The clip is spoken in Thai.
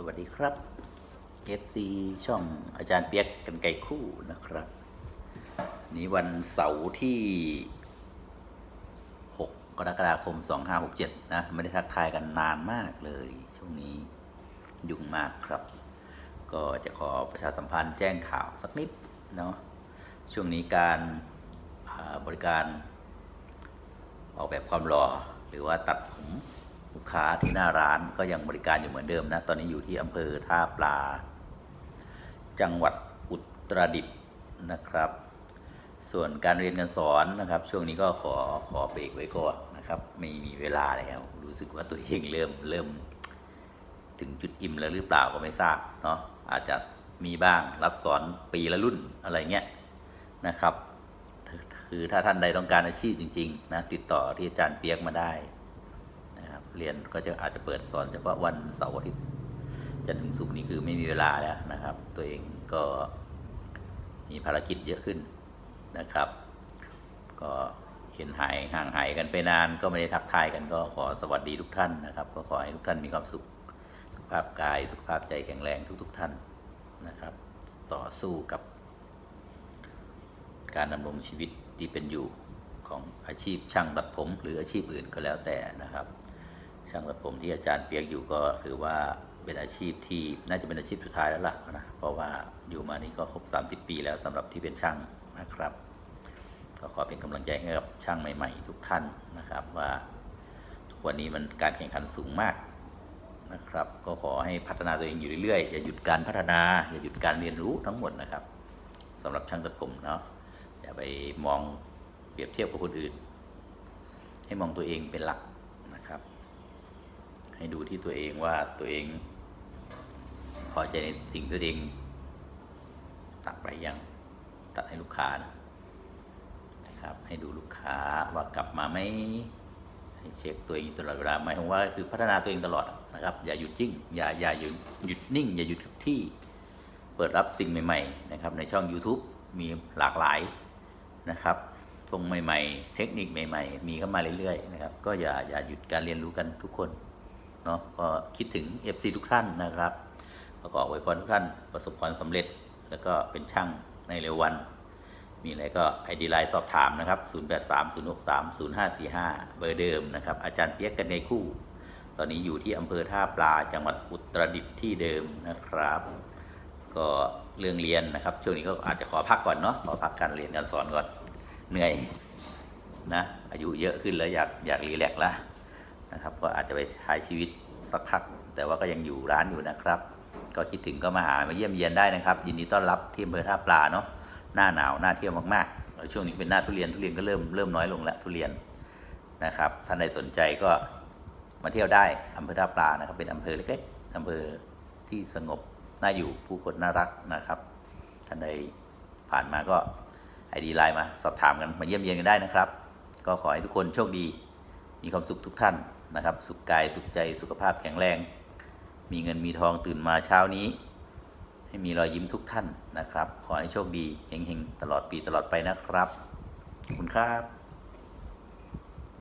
สวัสดีครับ FC ช่องอาจารย์เปียกกันไก่คู่นะครับ นี้วันเสาร์ที่ 6 กรกฎาคม 2567 นะ ไม่ได้ทักทายกันนานมากเลย ช่วงนี้ยุ่งมากครับ ก็จะขอประชาสัมพันธ์แจ้งข่าวสักนิดเนาะช่วงนี้การบริการออกแบบความหล่อหรือว่าตัดผม ลูกค้าที่หน้าร้านก็ยังบริการอยู่เหมือนเดิมนะ ตอนนี้อยู่ที่อำเภอท่าปลา จังหวัดอุตรดิตถ์นะครับ ส่วนการเรียนการสอนนะครับ ช่วงนี้ก็ขอขอเบรกไว้ก่อนนะครับไม่มีเวลาแล้วรู้สึกว่าตัวเองเริ่มเริ่ม ถึงจุดอิ่มแล้วหรือเปล่าก็ไม่ทราบเนาะอาจจะมีบ้างรับสอนปีละรุ่นอะไรเงี้ยนะครับ คือถ้าท่านใดต้องการอาชีพจริง ๆ นะ ติดต่อที่อาจารย์เปียกมาได้ เรียนก็จะอาจจะเปิดสอนเฉพาะวันเสาร์อาทิตย์จันทร์ถึงศุกร์นี่คือไม่มีเวลาแล้วนะครับ ตัวเองก็มีภารกิจเยอะขึ้นนะครับ ก็เห็นหายห่างหายกันไปนานก็ไม่ได้ทักทายกันก็ขอสวัสดีทุกท่านนะครับ ก็ขอให้ทุกท่านมีความสุขสุขภาพกาย สุขภาพใจแข็งแรงทุกๆท่านนะครับ ต่อสู้กับ การดำรงชีวิตที่เป็นอยู่ของอาชีพช่างตัดผมหรืออาชีพอื่นก็แล้วแต่นะครับ ช่างตัดผมที่อาจารย์เปียกอยู่ก็ถือว่าเป็นอาชีพที่น่าจะเป็นอาชีพสุดท้ายแล้วล่ะนะเพราะว่าอยู่มานี่ก็ครบ 30 ปีแล้วสำหรับที่เป็นช่างนะครับ ก็ขอเป็นกำลังใจให้กับช่างใหม่ ๆ ทุกท่านนะครับว่าทุกวันนี้มันการแข่งขันสูงมากนะครับ ก็ขอให้พัฒนาตัวเองอยู่เรื่อยๆอย่าหยุดการพัฒนาอย่าหยุดการเรียนรู้ทั้งหมดนะครับสำหรับช่างตัดผมเนาะอย่าไปมองเปรียบเทียบกับคนอื่น ให้มองตัวเองเป็นหลักนะครับ ให้ดูที่ตัวเองว่าตัวเอง พอใจในสิ่งตัวเอง ตัดไปยังตัดให้ลูกค้านะนะครับ ให้ดูลูกค้าว่ากลับมาไหมให้เช็คตัวเองตลอดเวลาหมายถึงว่าคือพัฒนาตัวเองตลอดนะครับ อย่าหยุดยิ่งอย่าอย่าหยุดหยุดนิ่ง อย่าหยุดที่ เปิดรับสิ่งใหม่ ๆ นะครับ ในช่อง YouTube มีหลากหลายนะครับทรงใหม่ ๆ เทคนิคใหม่ ๆ มีเข้ามาเรื่อยๆนะครับ ก็อย่าอย่าหยุดการเรียนรู้กันทุกคน เนาะก็คิดถึง FC ทุกท่านนะครับก็ขออวยพรทุกท่านประสบความสำเร็จ แล้วก็เป็นช่างในเร็ววัน มีอะไรก็ไอดีไลน์สอบถามนะครับ 0830630545 เบอร์เดิมนะครับ อาจารย์เปียกกันในคู่ ตอนนี้อยู่ที่อำเภอท่าปลาจังหวัดอุตรดิตถ์ที่เดิมนะครับ ก็เรื่องเรียนนะครับ ช่วงนี้ก็อาจจะขอพักก่อนเนาะขอพักการเรียนการสอนก่อนเหนื่อยนะอายุเยอะขึ้นแล้วอยากอยากรีแลกซ์แล้ว นะครับ ก็อาจจะไปใช้ชีวิตสักพัก แต่ว่าก็ยังอยู่ร้านอยู่นะครับ ก็คิดถึงก็มาหามาเยี่ยมเยียนได้นะครับ ยินดีต้อนรับที่อำเภอท่าปลาเนาะหน้าหนาวหน่าเที่ยวมากๆช่วงนี้เป็นหน้าทุเรียนทุเรียนก็เริ่มเริ่มน้อยลงแล้วทุเรียนนะครับท่านใดสนใจก็มาเที่ยวได้อำเภอท่าปลานะครับ เป็นอำเภอเล็กๆอำเภอที่สงบน่าอยู่ผู้คนน่ารักนะครับท่านใดผ่านมาก็ไอดีไลน์มาสอบถามกันมาเยี่ยมเยียนกันได้นะครับ ก็ขอให้ทุกคนโชคดี มีความสุขทุกท่านนะครับ สุขกายสุขใจสุขภาพแข็งแรง มีเงินมีทองตื่นมาเช้านี้ ให้มีรอยยิ้มทุกท่านนะครับ ขอให้โชคดีเฮงๆตลอดปีตลอดไปนะครับขอบคุณครับ